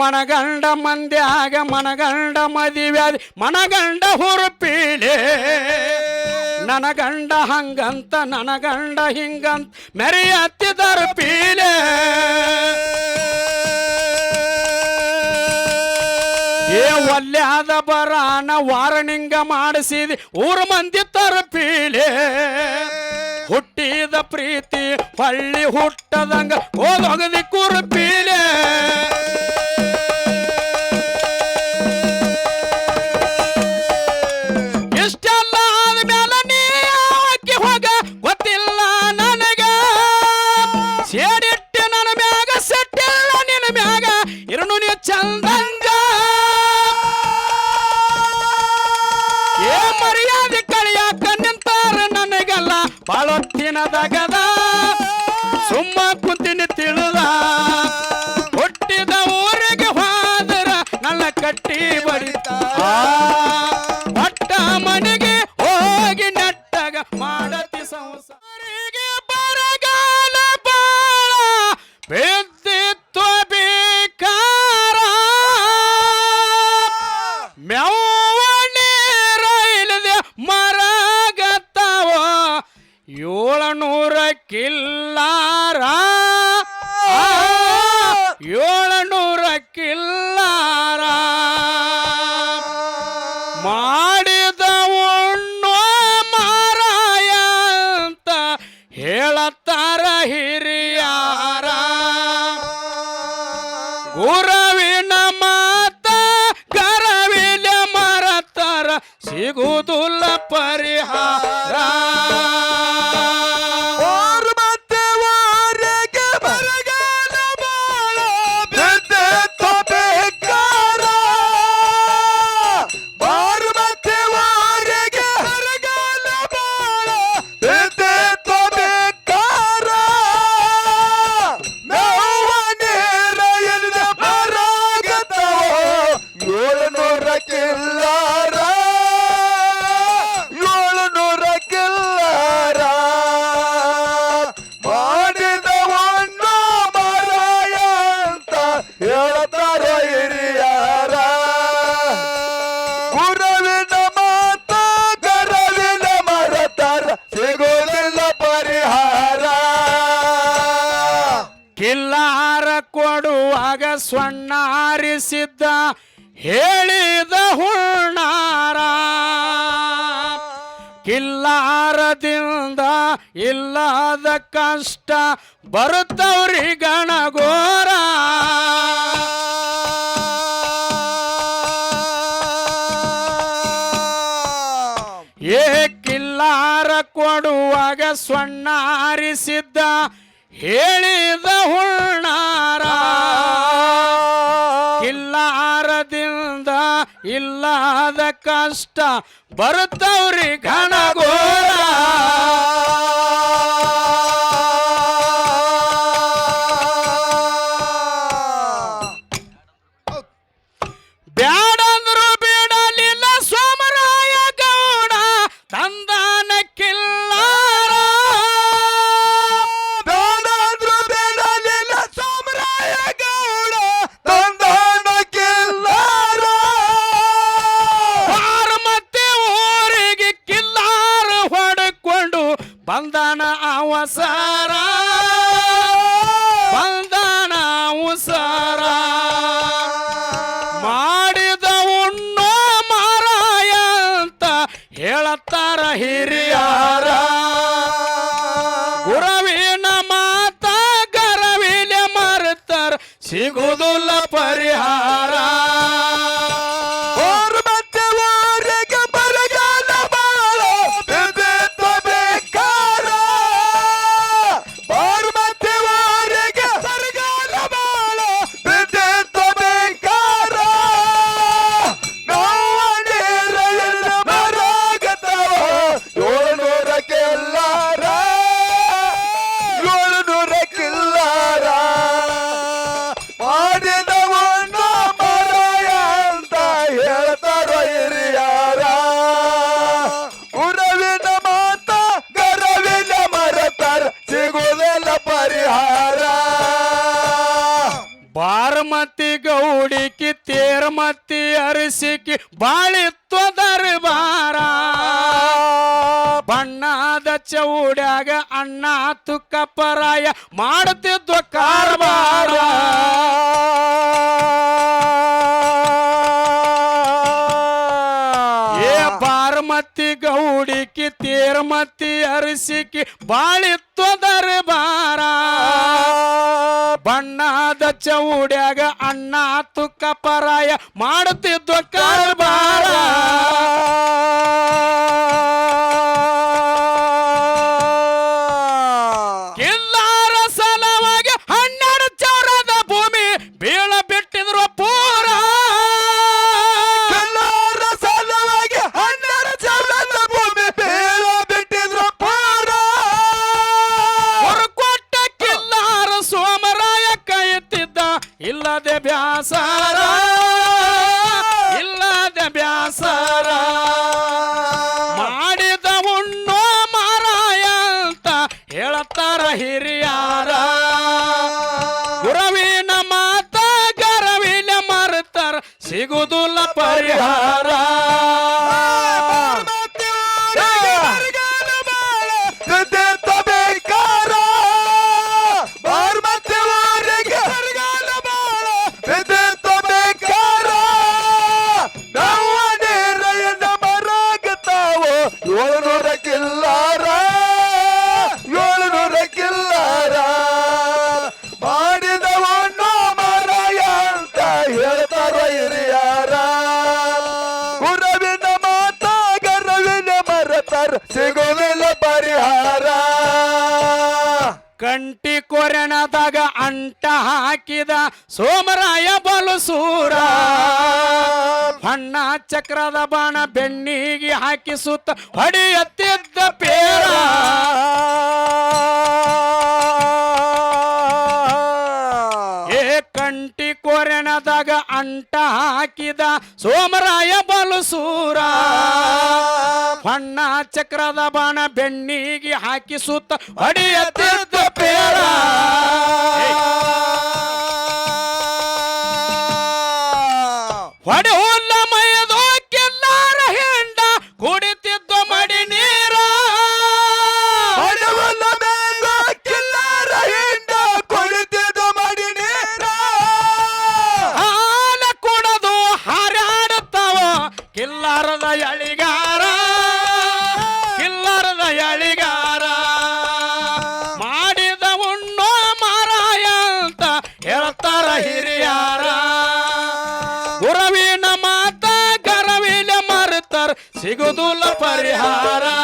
ಮನಗಂಡ ಮಂದ್ಯಾಗ, ಮನಗಂಡ ಮದಿವ್ಯಾದಿ ಮನಗಂಡ ಹುರುಪೀಳೆ. ನನಗಂಡ ಹಂಗಂತ, ನನಗಂಡ ಹಿಂಗಂತ, ಮೆರೆಯತ್ತಿದರ ಪೀಲೆ ಏ ಒಲ್ಯಾದ ಬರಾನ ವಾರ್ನಿಂಗ ಮಾಡಿಸಿದ, ಊರು ಮಂದಿ ತರಪೀಲೆ ಹುಟ್ಟಿದ ಪ್ರೀತಿ, ಹಳ್ಳಿ ಹುಟ್ಟದಂಗ ಓದೊಗದಿ ಕುರುಪೀಲೆ Nada. Gana. ಹೇಳಿದ ಹುಣ್ಣಾರ. ಕಿಲ್ಲಾರದಿಂದ ಇಲ್ಲದ ಕಷ್ಟ ಬರುತ್ತವ್ರಿ ಗಣಗೋರ ಏ ಕಿಲ್ಲಾರ ಕೊಡುವಾಗ ಸೊಣ್ಣಾರಿಸಿದ್ದ ಹೇಳಿದ ಹುಣ್ಣಾರ. ಇಲ್ಲದ ಕಷ್ಟ ಬರುತ್ತವ್ರಿ ಘನಗೋಳ. ಬಾಳಿತ್ತು ದರ್ಬಾರ ಬಣ್ಣದ ಚೌಡ್ಯಾಗ ಅಣ್ಣ ತುಕ್ಕ ಪರಾಯ ಮಾಡುತ್ತಿದ್ದ ಕಾರವಾರ ಏ ಪಾರ್ಮತಿ ಗೌಡಿಕಿ, ತೀರ್ಮತಿ ಅರಿಸಿಕಿ ಬಾಳಿತ್ತು ದರ್ಬಾರ ಬಣ್ಣದ ಚೌಡ್ಯಾಗ ಅಣ್ಣ ತುಕ್ಕ ಪರಾಯ ಮಾಡುತ್ತಿದ್ದ ಕಾರ್ಬಾರ. ಸುತ್ತ ಹೊಡೆಯತ್ತಿದ್ದ ಪೇರ. ಏ ಕಂಟಿ ಕೊರೆಣದಾಗ ಅಂಟ ಹಾಕಿದ ಸೋಮರಾಯ ಬಲಸೂರ. ಹಣ್ಣ ಚಕ್ರದ ಬಾಣ ಬೆಣ್ಣಿಗೆ ಹಾಕಿ ಸುತ್ತ ಹೊಡೆಯತ್ತಿದ್ದ ಪೇರ. మిగుదుల పరిహారా.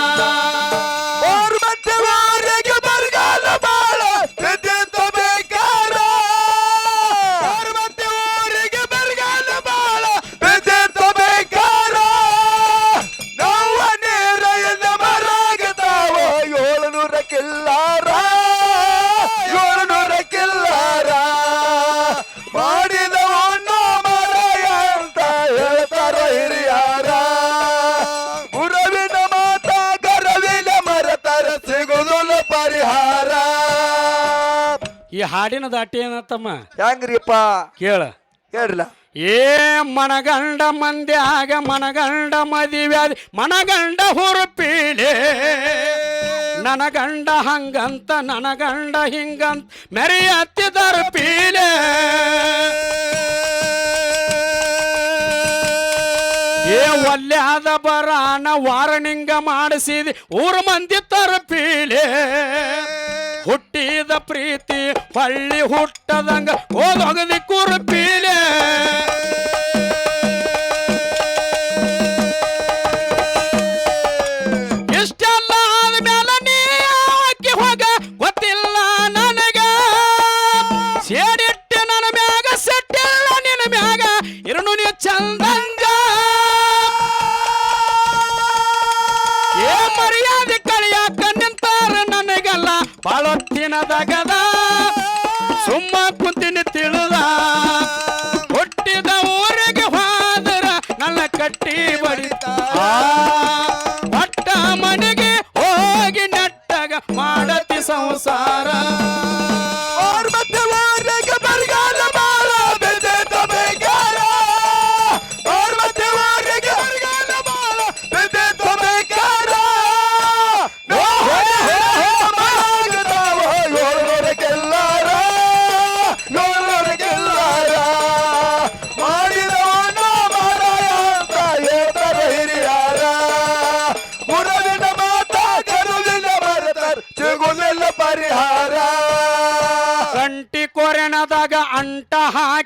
ಪರಿಹಾರ. ಈ ಹಾಡಿನ ದಾಟಿ ಏನತ್ತಮ್ಮ? ಹೆಂಗ್ರಿಪ್ಪ? ಕೇಳ. ಹೇಳ್ರಲ್ಲ. ಏ ಮನಗಂಡ ಮಂದಿ ಆಗ ಮನಗಂಡ ಮದಿವೆ ಮನಗಂಡ ಹುರುಪೀಳೆ ನನಗಂಡ ಹಂಗಂತ ನನಗಂಡ ಹಿಂಗಂತ ಮೆರೆಯತ್ತಿದರ ಪೀಲೆ ಏ ಒಲ್ಲೆ ಆದ ದಾನ ವಾರಣಿಂಗ ಮಾಡಿಸಿದಿ ಊರು ಮಂದಿ ತರಪೀಲೆ ಹುಟ್ಟಿದ ಪ್ರೀತಿ ಹೊಳ್ಳಿ ಹುಟ್ಟದಂಗ ಓದೊಗದಿ ಕುರುಪೀಲೆ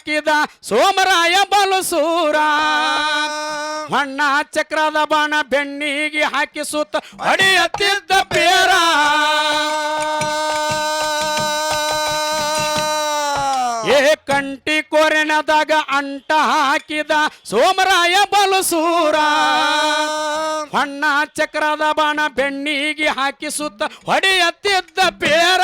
ಹಾಕಿದ ಸೋಮರಾಯ ಬಲಸೂರ. ಮಣ್ಣ ಚಕ್ರದ ಬಾಣ ಬೆಣ್ಣಿಗೆ ಹಾಕಿ ಸುತ್ತ ಹೊಡೆಯತ್ತಿದ್ದ ಪೇರ. ಏ ಕಂಟಿ ಕೊರೆನದಾಗ ಅಂಟ ಹಾಕಿದ ಸೋಮರಾಯ ಬಲಸೂರ. ಹೊಣ್ಣ ಚಕ್ರದ ಬಾಣ ಬೆಣ್ಣಿಗೆ ಹಾಕಿ ಸುತ್ತ ಹೊಡೆಯತ್ತಿದ್ದ ಪೇರ.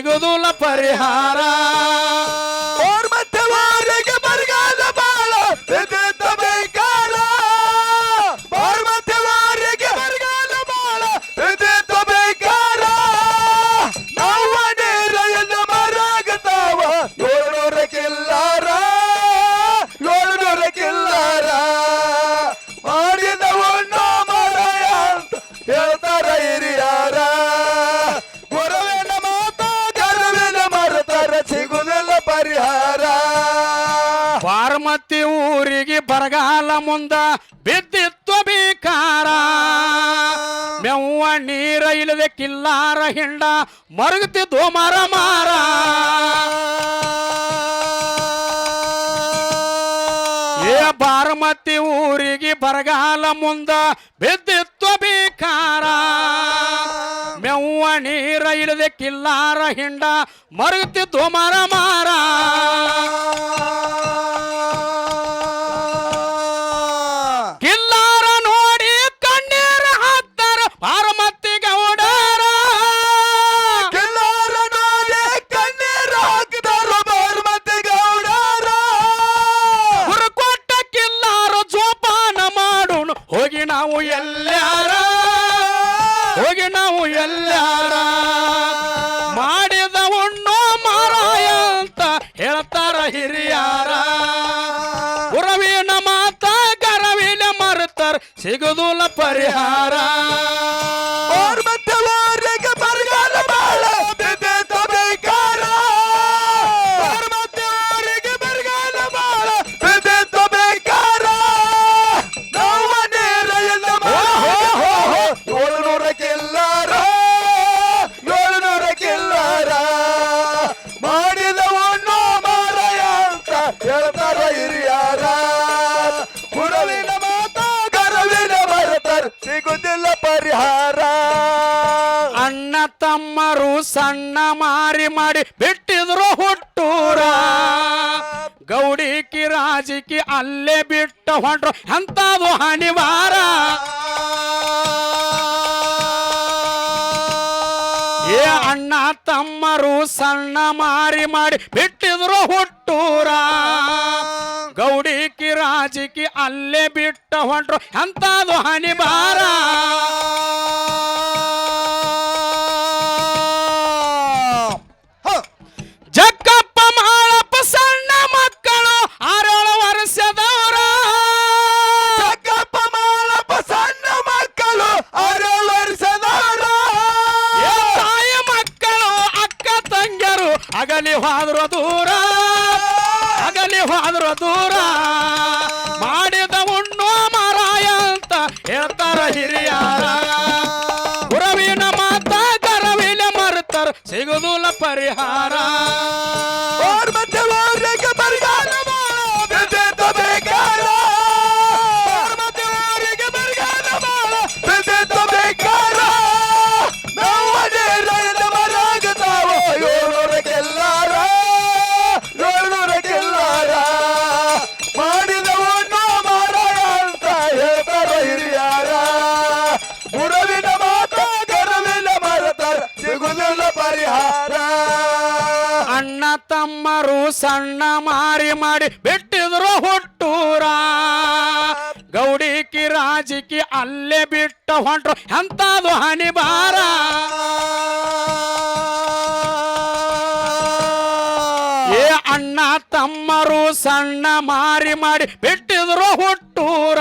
ಸಿಗುದಿಲ್ಲ ಪರಿಹಾರ. ಮುಂದ ಬಿದ್ದಿತ್ತು ಬೇಕಾರ ಮೆವ್ವ ನೀರ ಇಲ್ಲದೆ ಕಿಲ್ಲಾರ ಹಿಂಡ ಮರುಗುತ್ತಿದ್ದು ಮರ ಮಾರ. ಏ ಬಾರಮತಿ ಊರಿಗೆ ಬರಗಾಲ ಮುಂದ ಬಿದ್ದಿತ್ತು ಬೇಕಾರ ಮೆವ್ವ ನೀರ ಇಲ್ಲದೆ ಕಿಲ್ಲಾರ ಹಿಂಡ ಮರುಗುತ್ತಿದ್ದು ಮರ ಮಾರ. ಎಲ್ಲಾರ ಹೋಗಿ ನಾವು ಎಲ್ಲಾರ. ಮಾಡಿದ ಉಣ್ಣೋ ಮಾರಾಯ ಅಂತ ಹೇಳ್ತಾರ ಹಿರಿಯಾರ. ಗುರವಿನ ಮಾತ ಗರವಿನ ಮರುತ್ತಾರ ಸಿಗದುಲ ಪರಿಹಾರ. ತಮ್ಮರು ಸಣ್ಣ ಮಾರಿ ಮಾಡಿ ಬಿಟ್ಟಿದ್ರು ಹುಟ್ಟೂರ. ಗೌಡಿಕಿ ರಾಜಿಕಿ ಅಲ್ಲೇ ಬಿಟ್ಟು ಹೊಂಟ್ರು. ಎಂತದು ಅನಿವಾರ ಏ ಅಣ್ಣ ತಮ್ಮರು ಸಣ್ಣ ಮಾರಿ ಮಾಡಿ ಬಿಟ್ಟಿದ್ರು ಹುಟ್ಟೂರ. ಗೌಡಿಕಿ ರಾಜಿಕಿ ಅಲ್ಲೇ ಬಿಟ್ಟು ಹೊಂಟ್ರು. ಎಂತದು ಹಣಿವಾರ. ಸಣ್ಣ ಮಕ್ಕಳು ಆರೇಳು ವರ್ಷದವರ. ಜಗ್ಗಪ್ಪ ಮಾಳಪ್ಪ ಸಣ್ಣ ಮಕ್ಕಳು ಆರು ವರ್ಷದವರ. ತಾಯಿ ಮಕ್ಕಳು ಅಕ್ಕ ತಂಗಿಯರು ಅಗಲಿ ಹೋದ್ರು ದೂರ. ಅಗಲಿ ಹೋದ್ರು ದೂರ. ಮಾಡಿದ ಉಣ್ಣು ಮಾರಾಯ ಅಂತ ಹೇಳ್ತಾರ ಹಿರಿಯಾರ. ಗುರವಿನ ಮಾತ ಕರವಿನ ಮರುತ್ತಾರ ಸಿಗುದಿಲ್ಲ ಪರಿಹಾರ. ಎಲ್ಲರೂ ಸಣ್ಣ ಮಾರಿ ಮಾಡಿ ಬಿಟ್ಟಿದ್ರು ಹುಟ್ಟೂರ? ಗೌಡಿಕಿ ರಾಜಿಕಿ ಅಲ್ಲೇ ಬಿಟ್ಟ ಹೊಂಟ್ರು. ಎಂಥದು ಹನಿಬಾರ ಏ ಅಣ್ಣ ತಮ್ಮರು ಸಣ್ಣ ಮಾರಿ ಮಾಡಿ ಬಿಟ್ಟಿದ್ರು ಹುಟ್ಟೂರ?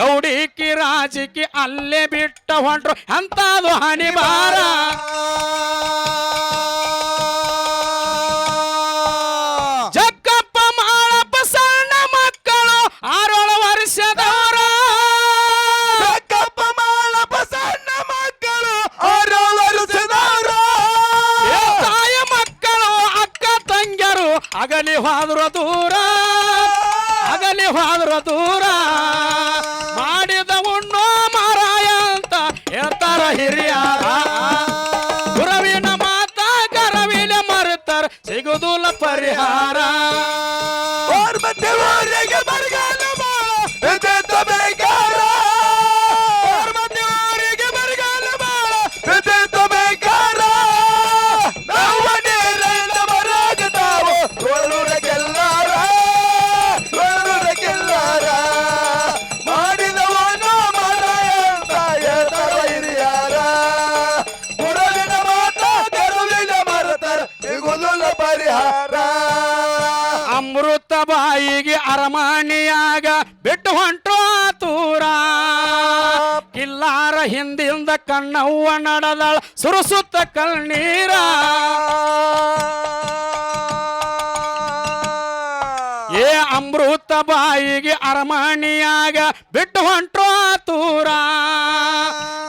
ಗೌಡಿಕಿ ರಾಜಿಕಿ ಅಲ್ಲೇ ಬಿಟ್ಟ ಹೊಂಟ್ರು. ಎಂಥದು ಹನಿಬಾರ ಅಲ್ಲಿಗೆ ಅರಮನೆಯಾಗ ಬಿಟ್ಟು ಹೊಂಟು ಆತೂರ ಕಿಲ್ಲಾರ ಹಿಂದಿಂದ ಕಣ್ಣವ್ವ ನಡೆದಳ ಸುರುಸುತ್ತ ಕಲ್ನೀರ ಏ ಅಮೃತ ಬಾಯಿಗೆ ಅರಮಣಿಯಾಗ ಬಿಟ್ಟು ಹೊಂಟು ಆತೂರ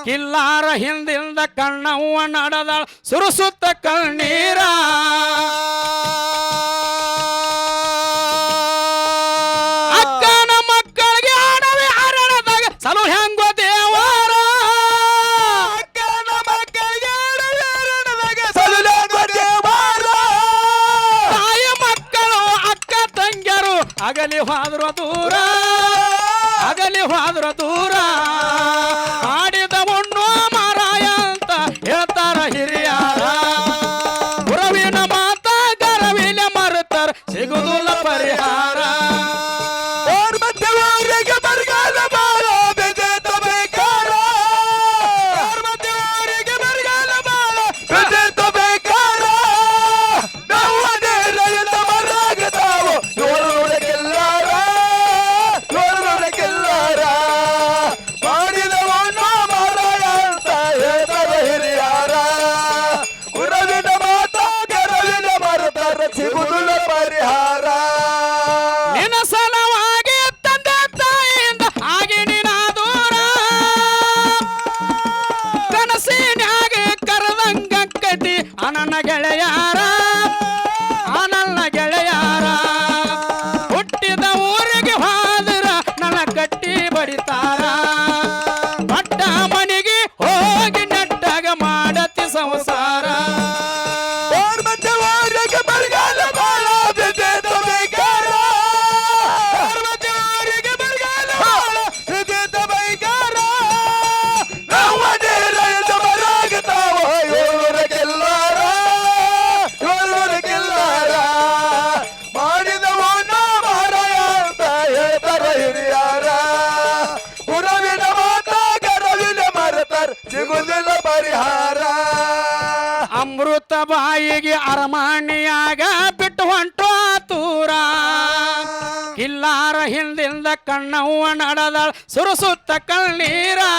ಕಿಲ್ಲಾರ ಹಿಂದಿಂದ ಕಣ್ಣವ್ವ ನಡೆದಳ ಸುರುಸುತ್ತ ಕಲ್ನೀರ ಆಗಲಿ ಹಾದ್ರ ದೂರ ಆಗಲಿ ಹಾದ್ರ ದೂರ. கண்ணவ நடதால் சுறுசுத்த கல் நீரா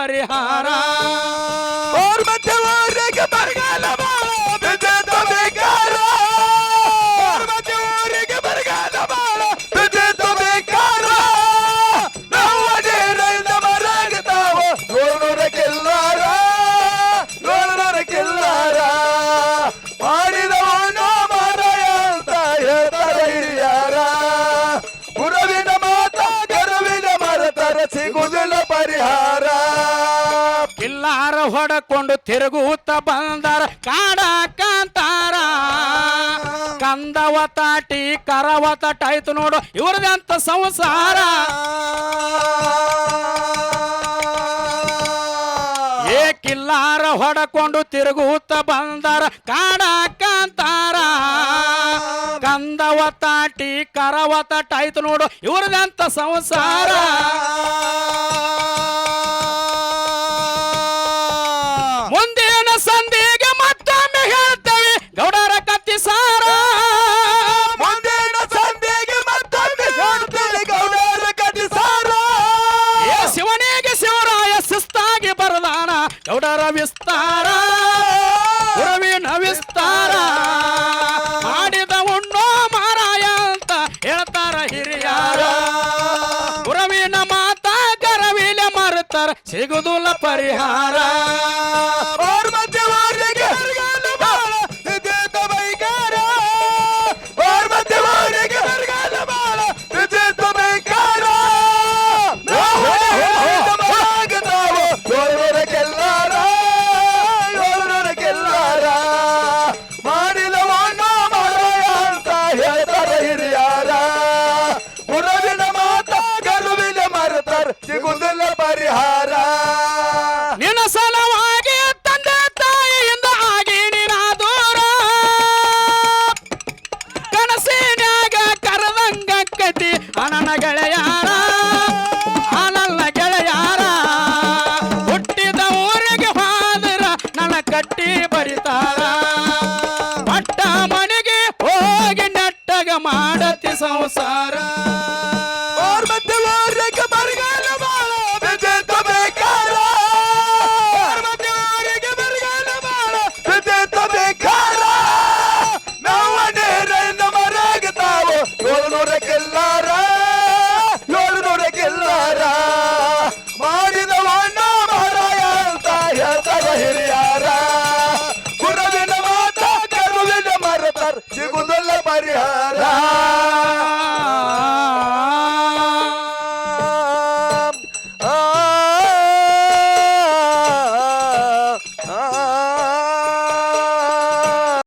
parehara. Or Matela! ಹೊಡಕೊಂಡು ತಿರುಗುತ್ತ ಬಂದರ. ಕಾಡ ಕಾಂತಾರ. ಕಂದವ ತಾಟಿ, ಕರವ ತಟಾಯ್ತು ನೋಡು. ಇವ್ರದಂತ ಸಂಸಾರ. ಏ ಕಿಲ್ಲಾರ ಹೊಡಕೊಂಡು ತಿರುಗುತ್ತ ಬಂದರ. ಕಾಡ ಕಾಂತಾರ. ಕಂದವ ತಾಟಿ, ಕರವ ತಟಾಯ್ತು ನೋಡು. ಇವ್ರದಂತ ಸಂಸಾರ. ಗೌಡರ ವಿಸ್ತಾರ. ಉರವಿನ ವಿಸ್ತಾರ ಮಾಡಿದ ಉಣ್ಣೋ ಮಾರಾಯ ಅಂತ ಹೇಳ್ತಾರ ಹಿರಿಯಾರ. ಉರವಿನ ಮಾತ ಕರವಿಲೆ ಮರುತ್ತಾರ ಸಿಗುದಿಲ್ಲ ಪರಿಹಾರ. ಮಾಡತಿ ಸಂಸಾರ.